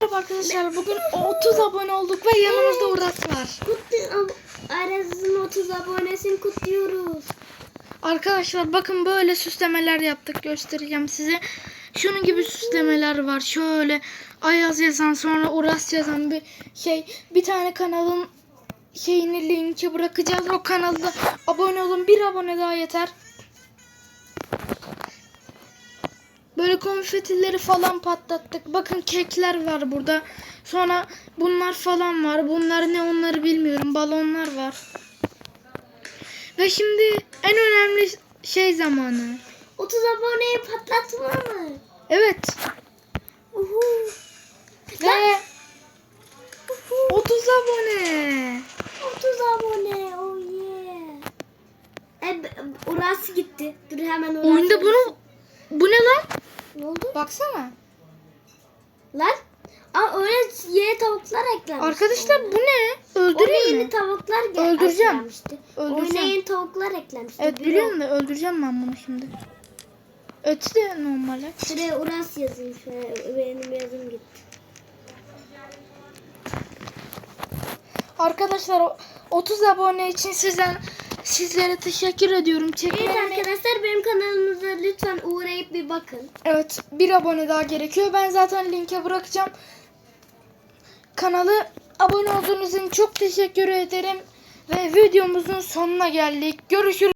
Merhaba arkadaşlar bugün 30 abone olduk ve yanımızda Uras var. Kutlu Araz'ın 30 abonesini kutluyoruz. Arkadaşlar bakın böyle süslemeler yaptık göstereceğim size. Şunun gibi süslemeler var. Şöyle Ayaz yazan sonra Uras yazan bir şey. Bir tane kanalın şeyini linki bırakacağız. O kanalda abone olun. Bir abone daha yeter. Böyle konfetileri falan patlattık. Bakın kekler var burada. Sonra bunlar falan var. Bunlar ne onları bilmiyorum. Balonlar var. Ve şimdi en önemli şey zamanı. 30 aboneyi patlatma mı? Evet. Uhu. Ve 30 abone. 30 abone. Oh yeah. E, Uras gitti. Dur hemen Uras. Oyunda bunu bu ne lan? Ne oldu? Baksana. Lan. Aa öyle yeni tavuklar eklenmiş. Arkadaşlar bu ne? Oraya Öldüreyim yeni mi? tavuklar gel- Öldüreceğim. eklenmişti. Öldüreceğim. Oyuna yeni tavuklar eklenmişti. Evet Bir biliyorum da öldüreceğim ben bunu şimdi. Ötü de normal. et. Şuraya Uras. Şuraya benim yazım gitti. Arkadaşlar o 30 abone için sizden sizlere teşekkür ediyorum. Evet Çekmeni- arkadaşlar benim kanalımıza lütfen uğrayıp bir bakın. Evet bir abone daha gerekiyor. Ben zaten linke bırakacağım. Kanalı abone olduğunuz için çok teşekkür ederim. Ve videomuzun sonuna geldik. Görüşürüz.